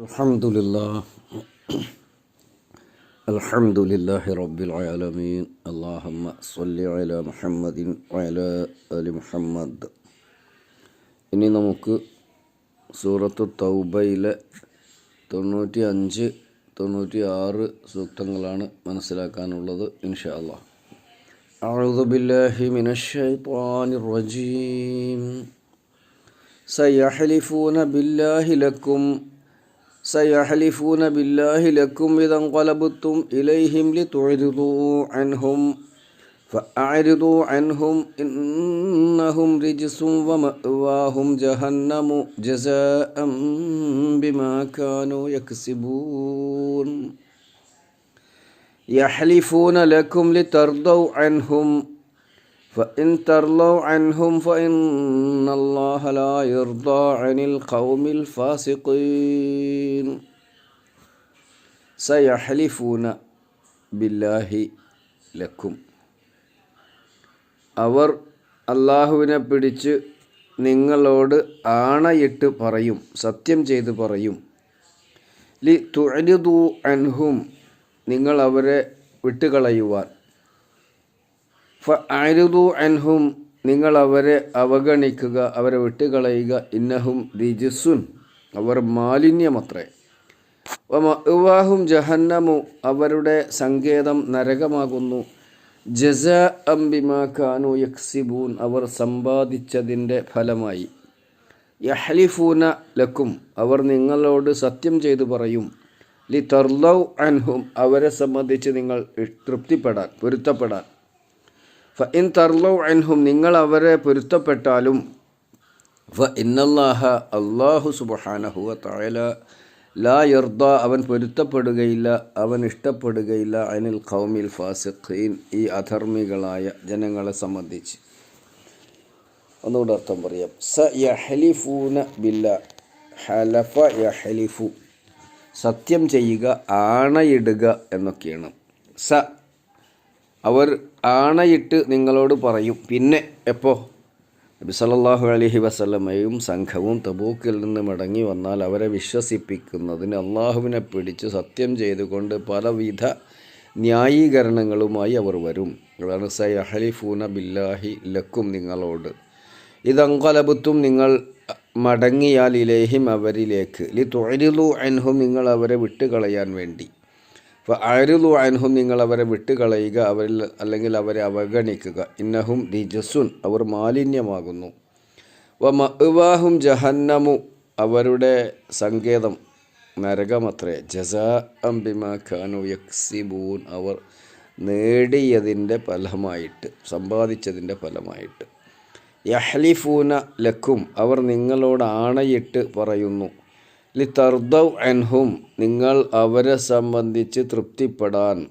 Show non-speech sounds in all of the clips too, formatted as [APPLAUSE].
الحمد لله الحمد لله رب العالمين اللهم صل على محمد وعلى آل محمد ഇനി നമുക്ക് സൂറത്തു തൗബയിലെ തൊണ്ണൂറ്റി അഞ്ച് തൊണ്ണൂറ്റി ആറ് സൂക്തങ്ങളാണ് മനസ്സിലാക്കാനുള്ളത് ഇൻഷാ അള്ളാഹ് أعوذ بالله من الشيطان الرجيم سيحلفون بالله لكم سيحلفون بالله لكم إذا انقلبتم إليهم لتعرضوا عنهم فأعرضوا عنهم إنهم رجس ومأواهم جهنم جزاء بما كانوا يكسبون يحلفون لكم لترضوا عنهم فإن ترضوا عنهم فإن الله لا يرضى عن القوم الفاسقين سيحلفون بالله لكم അവർ അള്ളാഹുവിനെ പിടിച്ച് നിങ്ങളോട് ആണയിട്ട് പറയും സത്യം ചെയ്ത് പറയും ലി തുഅരിദു അൻഹും നിങ്ങൾ അവരെ വിട്ടുകളയുവാൻ ഫ അരുതു അൻഹും നിങ്ങൾ അവരെ അവഗണിക്കുക അവരെ വിട്ടുകളയുക. ഇന്നഹും റിജിസുൻ അവർ മാലിന്യമത്രേ. വിവാഹും ജഹന്നമു അവരുടെ സങ്കേതം നരകമാകുന്നു. ജസ അംബിമാ കാനു യക്സിബൂൻ അവർ സമ്പാദിച്ചതിന്റെ ഫലമായി. യഹ്ലിഫൂന ലക്കും അവർ നിങ്ങളോട് സത്യം ചെയ്തു പറയും. ലി തർലൗ അൻഹും അവരെ സംബന്ധിച്ച് നിങ്ങൾ തൃപ്തിപ്പെടാൻ പൊരുത്തപ്പെടാൻ. ഫ ഇൻ തർലൗ അൻഹും നിങ്ങൾ അവരെ പൊരുത്തപ്പെട്ടാലും ഫ ഇന്നല്ലാഹ അള്ളാഹു സുബഹാനഹുവ തായല ലാ യർദ അവൻ പൊരുത്തപ്പെടുകയില്ല അവൻ ഇഷ്ടപ്പെടുകയില്ല അനിൽ ഖൗമിൽ ഫാസിഖീൻ ഈ അധർമ്മികളായ ജനങ്ങളെ സംബന്ധിച്ച്. ഒന്നുകൂടെ അർത്ഥം പറയാം. സ യഹലിഫൂന ബില്ല ഹലഫ യഹലിഫു സത്യം ചെയ്യുക ആണയിടുക എന്നൊക്കെയാണ്. സ അവർ ആണയിട്ട് നിങ്ങളോട് പറയും. പിന്നെ എപ്പോൾ നബി സല്ലല്ലാഹു അലൈഹി വസല്ലമയും സംഘവും തബൂക്കിൽ നിന്ന് മടങ്ങി വന്നാൽ അവരെ വിശ്വസിപ്പിക്കുന്നതിന് അള്ളാഹുവിനെ പിടിച്ച് സത്യം ചെയ്തുകൊണ്ട് പലവിധ ന്യായീകരണങ്ങളുമായി അവർ വരും. അതാണ് അഹലിഫൂന ബില്ലാഹി ലക്കും നിങ്ങളോട്. ഇതങ്കലബുത്തും നിങ്ങൾ മടങ്ങിയാൽ ഇലേഹിം അവരിലേക്ക്. ലി തൊഴിലു അൻഹും നിങ്ങൾ അവരെ വിട്ടുകളയാൻ വേണ്ടി. അരുളു അൻഹും നിങ്ങൾ അവരെ വിട്ടുകളയുക അവരിൽ അല്ലെങ്കിൽ അവരെ അവഗണിക്കുക. ഇന്നഹും റിജസുൻ അവർ മാലിന്യമാകുന്നു. വ ജഹന്നമു അവരുടെ സങ്കേതം നരകമത്രേ. ജസാ അംബിമാ ഖാനു യക്സിബൂൻ അവർ നേടിയതിന്റെ ഫലമായിട്ട് സമ്പാദിച്ചതിന്റെ ഫലമായിട്ട്. യഹ്ലിഫൂന ലക്കും അവർ നിങ്ങളോട് ആണയിട്ട് പറയുന്നു. ലി അൻഹും നിങ്ങൾ അവരെ സംബന്ധിച്ച് തൃപ്തിപ്പെടാൻ.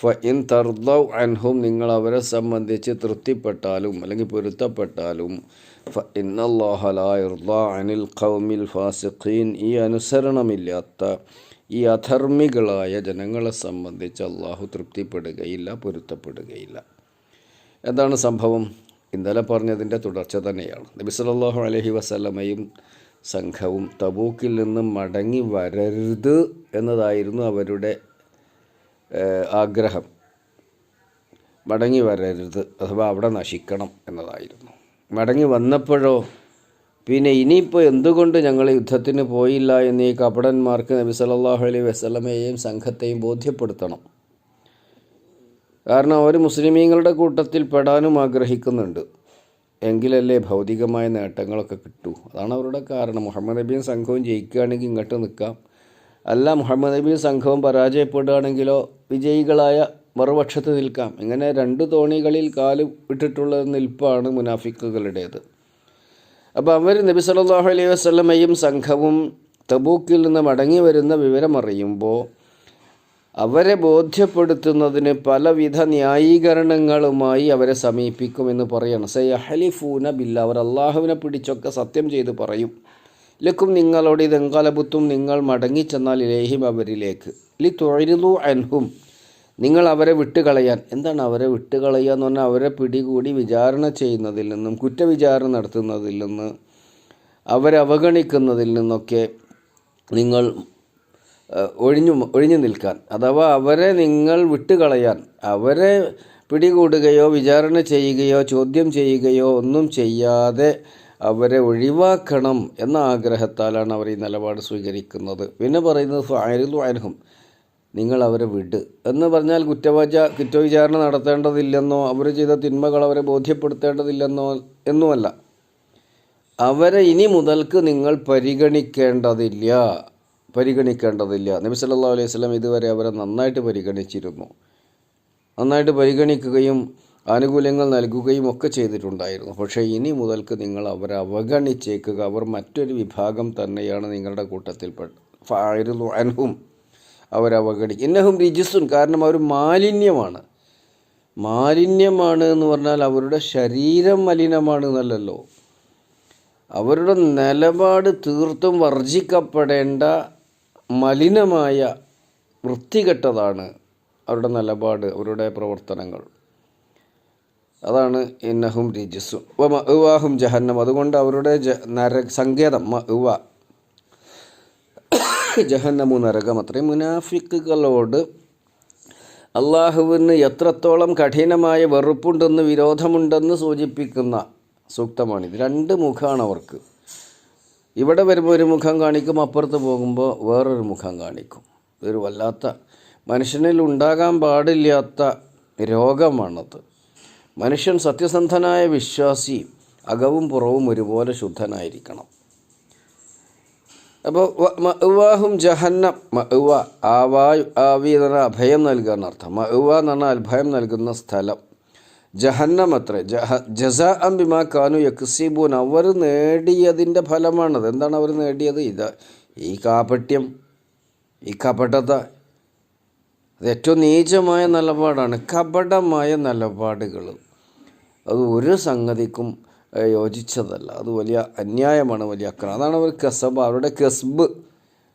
ഫ ഇൻ തർദൗ അൻഹും നിങ്ങൾ അവരെ സംബന്ധിച്ച് തൃപ്തിപ്പെട്ടാലും അല്ലെങ്കിൽ പൊരുത്തപ്പെട്ടാലും ഫ ഇന്നല്ലാഹലായുർദ അനിൽ ഖൗമിൽ ഫാസിഖീൻ ഈ അനുസരണമില്ലാത്ത ഈ അധർമ്മികളായ ജനങ്ങളെ സംബന്ധിച്ച് അള്ളാഹു തൃപ്തിപ്പെടുകയില്ല പൊരുത്തപ്പെടുകയില്ല. എന്താണ് സംഭവം? ഇന്നലെ പറഞ്ഞതിന്റെ തുടർച്ച തന്നെയാണ്. നബി സല്ലല്ലാഹു അലൈഹി വസല്ലമയും സംഘവും തബൂക്കിൽ നിന്നും മടങ്ങി വരരുത് എന്നതായിരുന്നു അവരുടെ ആഗ്രഹം. മടങ്ങി വരരുത് അഥവാ അവിടെ നശിക്കണം എന്നതായിരുന്നു. മടങ്ങി വന്നപ്പോഴോ പിന്നെ ഇനിയിപ്പോൾ എന്തുകൊണ്ട് ഞങ്ങൾ യുദ്ധത്തിന് പോയില്ല എന്ന് ഈ കപടന്മാർക്ക് നബി സല്ലല്ലാഹു അലൈഹി വസല്ലമയെയും സംഘത്തെയും ബോധ്യപ്പെടുത്തണം. കാരണം അവർ മുസ്ലിമീങ്ങളുടെ കൂട്ടത്തിൽ പെടാനും ആഗ്രഹിക്കുന്നുണ്ട്. എങ്കിലല്ലേ ഭൗതികമായ നേട്ടങ്ങളൊക്കെ കിട്ടൂ. അതാണ് അവരുടെ കാരണം. മുഹമ്മദ് നബിയും സംഘവും ജയിക്കുകയാണെങ്കിൽ ഇങ്ങോട്ട് നിൽക്കാം. അല്ല മുഹമ്മദ് നബിയും സംഘവും പരാജയപ്പെടുകയാണെങ്കിലോ വിജയികളായ മറുപക്ഷത്ത് നിൽക്കാം. ഇങ്ങനെ രണ്ട് തോണികളിൽ കാൽ ഇട്ടിട്ടുള്ള നിൽപ്പാണ് മുനാഫിക്കുകളുടേത്. അപ്പോൾ അവർ നബി സല്ലാഹു അലൈഹി വസ്ലമയും സംഘവും തബൂക്കിൽ നിന്ന് മടങ്ങി വരുന്ന വിവരമറിയുമ്പോൾ അവരെ ബോധ്യപ്പെടുത്തുന്നതിന് പലവിധ ന്യായീകരണങ്ങളുമായി അവരെ സമീപിക്കുമെന്ന് പറയണം. സയഹലിഫൂന ബില്ല അവർ അള്ളാഹുവിനെ പിടിച്ചൊക്കെ സത്യം ചെയ്ത് പറയും. ലക്കും നിങ്ങളോട് ഇതെങ്കാലബുത്തും നിങ്ങൾ മടങ്ങിച്ചെന്നാൽ ഇലേഹിം അവരിലേക്ക്. ലി തൊഴിലു അൻഹും നിങ്ങൾ അവരെ വിട്ടുകളയാൻ. എന്താണ് അവരെ വിട്ടുകളയുക എന്ന് പറഞ്ഞാൽ അവരെ പിടികൂടി വിചാരണ ചെയ്യുന്നതിൽ നിന്നും കുറ്റവിചാരണ നടത്തുന്നതിൽ നിന്ന് അവരെ അവഗണിക്കുന്നതിൽ നിന്നൊക്കെ നിങ്ങൾ ഒഴിഞ്ഞു ഒഴിഞ്ഞു നിൽക്കാൻ. അഥവാ അവരെ നിങ്ങൾ വിട്ടുകളയാൻ അവരെ പിടികൂടുകയോ വിചാരണ ചെയ്യുകയോ ചോദ്യം ചെയ്യുകയോ ഒന്നും ചെയ്യാതെ അവരെ ഒഴിവാക്കണം എന്ന ആഗ്രഹത്താലാണ് അവർ ഈ നിലപാട് സ്വീകരിക്കുന്നത്. പിന്നെ പറയുന്നത് ആയിരുന്നു അനഹും നിങ്ങൾ അവരെ വിട്. എന്ന് പറഞ്ഞാൽ കുറ്റവാച കുറ്റവിചാരണ നടത്തേണ്ടതില്ലെന്നോ അവർ ചെയ്ത തിന്മകൾ അവരെ ബോധ്യപ്പെടുത്തേണ്ടതില്ലെന്നോ എന്നുമല്ല. അവരെ ഇനി മുതൽക്ക് നിങ്ങൾ പരിഗണിക്കേണ്ടതില്ല. പരിഗണിക്കേണ്ടതില്ല. നബി സല്ലല്ലാഹു അലൈഹി വസല്ലം ഇതുവരെ അവരെ നന്നായിട്ട് പരിഗണിച്ചിരുന്നു. നന്നായിട്ട് പരിഗണിക്കുകയും ആനുകൂല്യങ്ങൾ നൽകുകയും ഒക്കെ ചെയ്തിട്ടുണ്ടായിരുന്നു. പക്ഷേ ഇനി മുതൽക്ക് നിങ്ങൾ അവരെ അവഗണിച്ചേക്കുക. അവർ മറ്റൊരു വിഭാഗം തന്നെയാണ് നിങ്ങളുടെ കൂട്ടത്തിൽ ഫായിരുന്നു അൻഹും. അവരവഗണിക്കും ഇന്നഹും റിജിസുൻ. കാരണം അവർ മാലിന്യമാണ്. മാലിന്യമാണ് എന്ന് പറഞ്ഞാൽ അവരുടെ ശരീരം മലിനമാണ് എന്നല്ലല്ലോ. അവരുടെ നിലപാട് തീർത്തും വർജിക്കപ്പെടേണ്ട മലിനമായ വൃത്തികെട്ടതാണ് അവരുടെ നിലപാട് അവരുടെ പ്രവർത്തനങ്ങൾ. അതാണ് ഇന്നഹും റിജിസും വിവാഹും ജഹന്നം. അതുകൊണ്ട് അവരുടെ ജ നര സങ്കേതം മഅ്വ. ജഹന്നമു നരകം അത്രയും. മുനാഫിക്കുകളോട് അള്ളാഹുവിന് എത്രത്തോളം കഠിനമായ വെറുപ്പുണ്ടെന്ന് വിരോധമുണ്ടെന്ന് സൂചിപ്പിക്കുന്ന സൂക്തമാണിത്. രണ്ട് മുഖമാണ് അവർക്ക്. ഇവിടെ വരുമ്പോൾ ഒരു മുഖം കാണിക്കും അപ്പുറത്ത് പോകുമ്പോൾ വേറൊരു മുഖം കാണിക്കും. ഇതൊരു വല്ലാത്ത മനുഷ്യനിൽ ഉണ്ടാകാൻ പാടില്ലാത്ത രോഗമാണത്. മനുഷ്യൻ സത്യസന്ധനായ വിശ്വാസി അകവും പുറവും ഒരുപോലെ ശുദ്ധനായിരിക്കണം. അപ്പോൾ മഅ്വാഹും ജഹന്നം മഹുവ ആവായു ആവി എന്ന് പറഞ്ഞാൽ അഭയം നൽകുക എന്നർത്ഥം മഹുവ എന്ന് പറഞ്ഞാൽ അഭയം നൽകുന്ന സ്ഥലം. ജഹന്നം അത്ര ജഹ ജസ അംബിമാ കാനു യക്സീബൂൻ അവർ നേടിയതിന്റെ ഫലമാണത്. എന്താണ് അവർ നേടിയത്? ഇത് ഈ കാപട്യം ഈ കപടത. അത് ഏറ്റവും നീചമായ നിലപാടാണ്. കപടമായ നിലപാടുകൾ അത് ഒരു സംഗതിക്കും യോജിച്ചതല്ല. അത് വലിയ അന്യായമാണ് വലിയ അക്രമം അതാണ് അവർ കസബ്. അവരുടെ കസ്ബ്.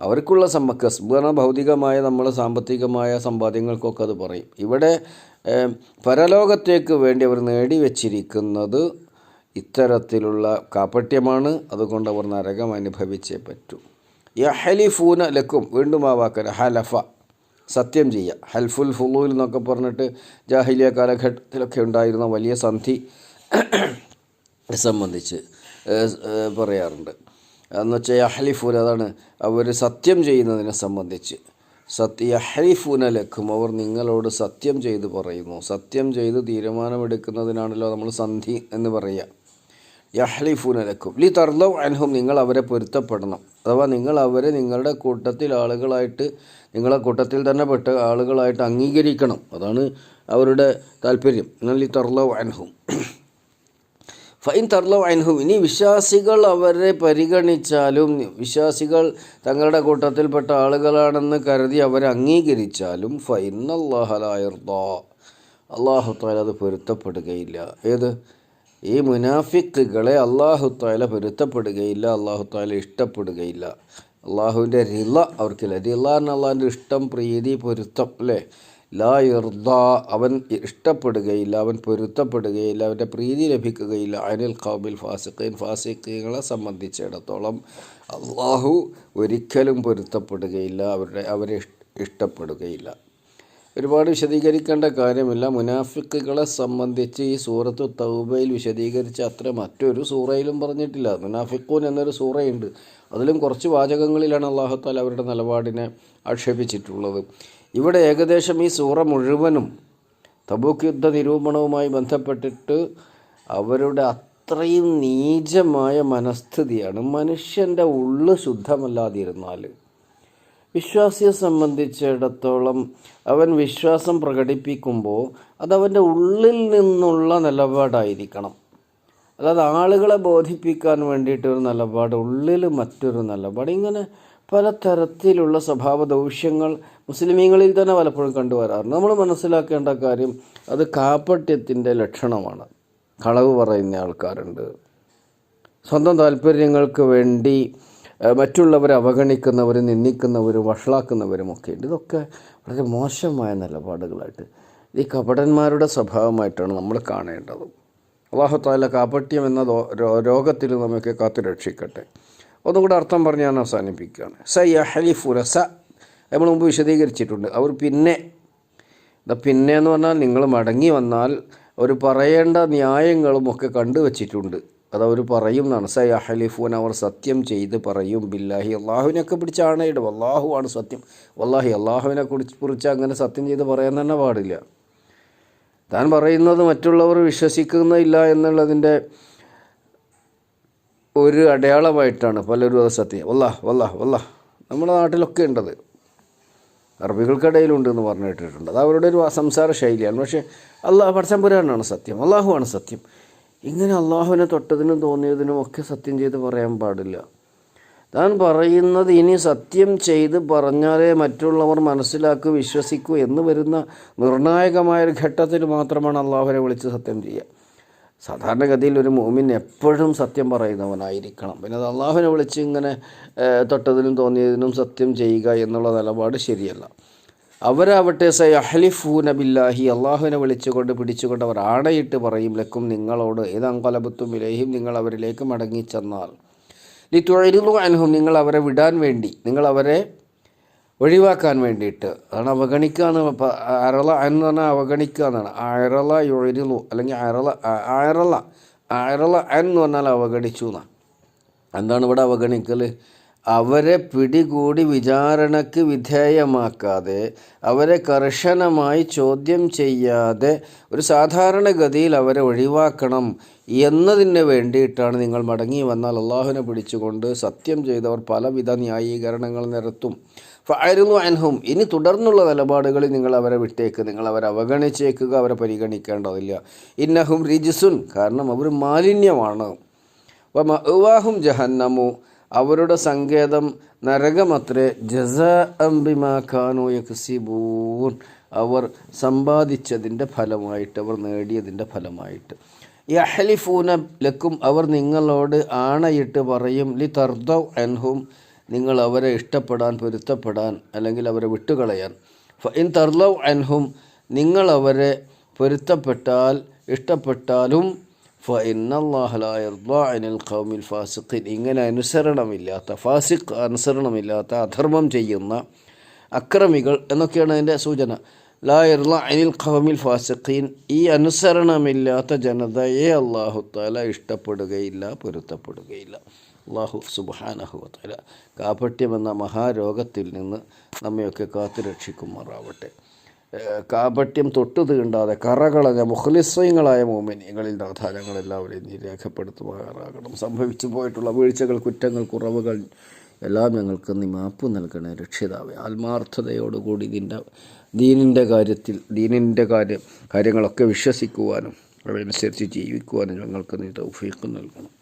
അവർക്കുള്ള സമ്പ കസ്ബ് പറഞ്ഞാൽ ഭൗതികമായ നമ്മൾ സാമ്പത്തികമായ സമ്പാദ്യങ്ങൾക്കൊക്കെ അത് പറയും. ഇവിടെ പരലോകത്തേക്ക് വേണ്ടി അവർ നേടിവെച്ചിരിക്കുന്നത് ഇത്തരത്തിലുള്ള കാപ്പട്യമാണ് അതുകൊണ്ട് അവർ നരകം അനുഭവിച്ചേ പറ്റൂ. യഹലിഫൂന ലക്കും വീണ്ടും ആ വാക്കല്ല ഹലഫ സത്യം ചെയ്യുക. ഹൽഫുൽ ഫുലൂൽ എന്നൊക്കെ പറഞ്ഞിട്ട് ജാഹിലിയ കാലഘട്ടത്തിലൊക്കെ ഉണ്ടായിരുന്ന വലിയ സന്ധി [CLEARS THROAT] സംബന്ധിച്ച് പറയാറുണ്ട്. എന്നുവെച്ചാൽ വെച്ചാൽ യഹ്ലിഫൂൻ അതാണ് അവർ സത്യം ചെയ്യുന്നതിനെ സംബന്ധിച്ച് സത്യ ലഖും അവർ നിങ്ങളോട് സത്യം ചെയ്ത് പറയുന്നു. സത്യം ചെയ്ത് തീരുമാനമെടുക്കുന്നതിനാണല്ലോ നമ്മൾ സന്ധി എന്ന് പറയുക. യഹ്ലിഫുന ലക്കും. ലി തർലവ് അൻഹും നിങ്ങൾ അവരെ പൊരുത്തപ്പെടണം. അഥവാ നിങ്ങൾ അവരെ നിങ്ങളുടെ കൂട്ടത്തിൽ ആളുകളായിട്ട് നിങ്ങളെ കൂട്ടത്തിൽ തന്നെ പെട്ട ആളുകളായിട്ട് അംഗീകരിക്കണം. അതാണ് അവരുടെ താല്പര്യം. എന്നാൽ ലി തർലവ് അൻഹും. ഫൈൻ തർലവ് ഇനി വിശ്വാസികൾ അവരെ പരിഗണിച്ചാലും വിശ്വാസികൾ തങ്ങളുടെ കൂട്ടത്തിൽപ്പെട്ട ആളുകളാണെന്ന് കരുതി അവരെ അംഗീകരിച്ചാലും ഫൈൻ അള്ളാഹലായർദ അള്ളാഹു താല അത് പൊരുത്തപ്പെടുകയില്ല. ഏത്? ഈ മുനാഫിക്കുകളെ അള്ളാഹു താല പൊരുത്തപ്പെടുകയില്ല അള്ളാഹു താല ഇഷ്ടപ്പെടുകയില്ല. അള്ളാഹുവിന്റെ റില അവർക്കില്ല റില എന്ന അള്ളാഹിന്റെ ഇഷ്ടം പ്രീതി പൊരുത്തം അല്ലേ ലാ ഇർദ അവൻ ഇഷ്ടപ്പെടുകയില്ല അവൻ പൊരുത്തപ്പെടുകയില്ല അവന്റെ പ്രീതി ലഭിക്കുകയില്ല. അനിൽ ഖൗബിൽ ഫാസിഖീൻ ഫാസിഖീങ്ങളെ സംബന്ധിച്ചിടത്തോളം അള്ളാഹു ഒരിക്കലും പൊരുത്തപ്പെടുകയില്ല അവരുടെ അവരെ ഇഷ്ടപ്പെടുകയില്ല. ഒരുപാട് വിശദീകരിക്കേണ്ട കാര്യമില്ല. മുനാഫിക്കുകളെ സംബന്ധിച്ച് ഈ സൂറത്ത് തൗബയിൽ വിശദീകരിച്ച അത്ര മറ്റൊരു സൂറയിലും പറഞ്ഞിട്ടില്ല. മുനാഫിക്കൂൻ എന്നൊരു സൂറയുണ്ട്. അതിലും കുറച്ച് വാചകങ്ങളിലാണ് അള്ളാഹുത്താൽ അവരുടെ നിലപാടിനെ ആക്ഷേപിച്ചിട്ടുള്ളത്. ഇവിടെ ഏകദേശം ഈ സൂറ മുഴുവനും തബൂക്ക് യുദ്ധ നിരൂപണവുമായി ബന്ധപ്പെട്ടിട്ട് അവരുടെ അത്രയും നീചമായ മനസ്ഥിതിയാണ്. മനുഷ്യന്റെ ഉള്ളു ശുദ്ധമല്ലാതിരുന്നാൽ വിശ്വാസിയെ സംബന്ധിച്ചിടത്തോളം അവൻ വിശ്വാസം പ്രകടിപ്പിക്കുമ്പോൾ അതവന്റെ ഉള്ളിൽ നിന്നുള്ള നിലപാടായിരിക്കണം. അല്ലാതെ ആളുകളെ ബോധിപ്പിക്കാൻ വേണ്ടിയിട്ട് ഒരു നിലപാട് ഉള്ളിൽ മറ്റൊരു നിലപാട് ഇങ്ങനെ പലതരത്തിലുള്ള സ്വഭാവ ദൗഷ്യങ്ങൾ മുസ്ലിമീങ്ങളിൽ തന്നെ പലപ്പോഴും കണ്ടുവരാറുണ്ട്. നമ്മൾ മനസ്സിലാക്കേണ്ട കാര്യം അത് കാപ്പട്യത്തിന്റെ ലക്ഷണമാണ്. കളവ് പറയുന്ന ആൾക്കാരുണ്ട്. സ്വന്തം താല്പര്യങ്ങൾക്ക് വേണ്ടി മറ്റുള്ളവരെ അവഗണിക്കുന്നവരും നിന്ദിക്കുന്നവരും വഷളാക്കുന്നവരും ഒക്കെ ഉണ്ട് ഇതൊക്കെ വളരെ മോശമായ നിലപാടുകളായിട്ട് ഈ കപടന്മാരുടെ സ്വഭാവമായിട്ടാണ് നമ്മൾ കാണേണ്ടത്. അള്ളാഹു കാപട്യം എന്ന രോഗത്തിൽ നമുക്ക് കാത്തുരക്ഷിക്കട്ടെ രക്ഷിക്കട്ടെ ഒന്നും കൂടെ അർത്ഥം പറഞ്ഞ് ഞാൻ അവസാനിപ്പിക്കുകയാണ്. സ സ നമ്മൾ മുമ്പ് വിശദീകരിച്ചിട്ടുണ്ട്. അവർ പിന്നെ പിന്നെ എന്ന് പറഞ്ഞാൽ നിങ്ങൾ മടങ്ങി വന്നാൽ അവർ പറയേണ്ട ന്യായങ്ങളും ഒക്കെ കണ്ടുവച്ചിട്ടുണ്ട് അത് അവർ പറയും എന്നാണ്. സൈ യഹലിഫൂൻ അവർ സത്യം ചെയ്ത് പറയും. ബില്ലാഹി അള്ളാഹുവിനൊക്കെ പിടിച്ച് ആണയിടും. അള്ളാഹു ആണ് സത്യം. വല്ലാഹി അള്ളാഹുവിനെ കുറിച്ച് കുറിച്ച് അങ്ങനെ സത്യം ചെയ്ത് പറയാൻ തന്നെ പാടില്ല. താൻ പറയുന്നത് മറ്റുള്ളവർ വിശ്വസിക്കുന്നില്ല എന്നുള്ളതിന്റെ ഒരു അടയാളമായിട്ടാണ് പലരും അത് സത്യം. വല്ലാ വല്ലാ വല്ലാ നമ്മുടെ നാട്ടിലൊക്കെ ഉണ്ടത്. അറബികൾക്കിടയിലുണ്ട് എന്ന് പറഞ്ഞു കേട്ടിട്ടുണ്ട് അത് അവരുടെ ഒരു സംസാര ശൈലിയാണ്. പക്ഷേ അള്ളാഹ് പടച്ചമ്പുരാനാണ് സത്യം. അള്ളാഹുവാണ് സത്യം. ഇങ്ങനെ അള്ളാഹുവിനെ തൊട്ടതിനും തോന്നിയതിനും ഒക്കെ സത്യം ചെയ്ത് പറയാൻ പാടില്ല. താൻ പറയുന്നത് ഇനി സത്യം ചെയ്ത് പറഞ്ഞാലേ മറ്റുള്ളവർ മനസ്സിലാക്കൂ വിശ്വസിക്കൂ എന്ന് വരുന്ന നിർണായകമായൊരു ഘട്ടത്തിൽ മാത്രമാണ് അള്ളാഹുവിനെ വിളിച്ച് സത്യം ചെയ്യുക. സാധാരണഗതിയിൽ ഒരു മോമിൻ എപ്പോഴും സത്യം പറയുന്നവനായിരിക്കണം. പിന്നെ അത് അള്ളാഹുവിനെ വിളിച്ച് ഇങ്ങനെ തൊട്ടതിനും തോന്നിയതിനും സത്യം ചെയ്യുക എന്നുള്ള നിലപാട് ശരിയല്ല. അവരാവട്ടെ സൈ അഹ്ലിഫൂന ബില്ലാഹി അള്ളാഹുവിനെ വിളിച്ചുകൊണ്ട് പിടിച്ചുകൊണ്ട് അവർ ആണയിട്ട് പറയും ലക്കും നിങ്ങളോട് ഏതങ്കലബത്തും ഇലേഹിം നിങ്ങൾ അവരിലേക്ക് മടങ്ങിച്ചെന്നാൽ. ലിത്തുഴരുന്നു അനുഹും നിങ്ങൾ അവരെ വിടാൻ വേണ്ടി നിങ്ങൾ അവരെ ഒഴിവാക്കാൻ വേണ്ടിയിട്ട്. അതാണ് അവഗണിക്കുക എന്ന് അരള എന്ന് പറഞ്ഞാൽ അവഗണിക്കുക എന്നാണ്. അയറള യൊഴിരുന്നു അല്ലെങ്കിൽ അയറള അയറള അയറള എന്ന് പറഞ്ഞാൽ അവഗണിച്ചു എന്നാണ്. എന്താണ് ഇവിടെ അവഗണിക്കൽ അവരെ പിടികൂടി വിചാരണയ്ക്ക് വിധേയമാക്കാതെ അവരെ കർശനമായി ചോദ്യം ചെയ്യാതെ ഒരു സാധാരണഗതിയിൽ അവരെ ഒഴിവാക്കണം എന്നതിന് വേണ്ടിയിട്ടാണ് നിങ്ങൾ മടങ്ങി വന്നാൽ അള്ളാഹുവിനെ പിടിച്ചുകൊണ്ട് സത്യം ചെയ്തവർ പലവിധ ന്യായീകരണങ്ങൾ നിരത്തും. ഫായിരുന്നു അൻഹും. ഇനി തുടർന്നുള്ള നിലപാടുകളിൽ നിങ്ങൾ അവരെ വിട്ടേക്ക്. നിങ്ങൾ അവരെ അവഗണിച്ചേക്കുക അവരെ പരിഗണിക്കേണ്ടതില്ല. ഇന്നഹും റിജിസുൻ. കാരണം അവർ മാലിന്യമാണ്. വാഹും ജഹന്നമു. അവരുടെ സങ്കേതം നരകമത്രേ. ജസ അംബിമാക്കാനോ യക്സിബൂൻ. അവർ സമ്പാദിച്ചതിന്റെ ഫലമായിട്ട് അവർ നേടിയതിന്റെ ഫലമായിട്ട്. യഹലിഫൂന ലക്കും. അവർ നിങ്ങളോട് ആണയിട്ട് പറയും. ലി തർദൗ അൻഹും. നിങ്ങൾ അവരെ ഇഷ്ടപ്പെടാൻ പൊരുത്തപ്പെടാൻ അല്ലെങ്കിൽ അവരെ വിട്ടുകളയാൻ. ഇൻ തർലവ് അൻഹും നിങ്ങൾ അവരെ പൊരുത്തപ്പെട്ടാൽ ഇഷ്ടപ്പെട്ടാലും ഫ ഫിന്നല്ലാഹലായർദ്വാനിൽ ഖൗമിൽ ഫാസിഖിൻ. ഇങ്ങനെ അനുസരണമില്ലാത്ത ഫാസിഖ് അനുസരണമില്ലാത്ത അധർമ്മം ചെയ്യുന്ന അക്രമികൾ എന്നൊക്കെയാണ് അതിന്റെ സൂചന. ലാ ലായർല അനിൽ ഖൗമിൽ ഫാസിഖീൻ. ഈ അനുസരണമില്ലാത്ത ജനതയെ അള്ളാഹുത്താല ഇഷ്ടപ്പെടുകയില്ല പൊരുത്തപ്പെടുകയില്ല. അള്ളാഹു സുബാനഹുവല കാപട്യം എന്ന മഹാരോഗത്തിൽ നിന്ന് നമ്മയൊക്കെ കാത്തു രക്ഷിക്കുമാറാവട്ടെ. ഏഹ് കാപട്യം തൊട്ടു തീണ്ടാതെ കറകളഞ്ഞ മുഖലിസ്വയങ്ങളായ മോമിനികളിൽ നാഥാരങ്ങളെല്ലാവരെയും നീ രേഖപ്പെടുത്തുമാറാകണം. സംഭവിച്ചു പോയിട്ടുള്ള വീഴ്ചകൾ കുറ്റങ്ങൾ കുറവുകൾ എല്ലാം ഞങ്ങൾക്ക് നീ മാപ്പ് നൽകണേ രക്ഷിതാവേ. ആത്മാർത്ഥതയോടുകൂടി നിന്റെ ദീനിന്റെ കാര്യത്തിൽ ദീനിന്റെ കാര്യം കാര്യങ്ങളൊക്കെ വിശ്വസിക്കുവാനും അതനുസരിച്ച് ജീവിക്കുവാനും ഞങ്ങൾക്ക് നീ തൗഫീഖ് നൽകണം.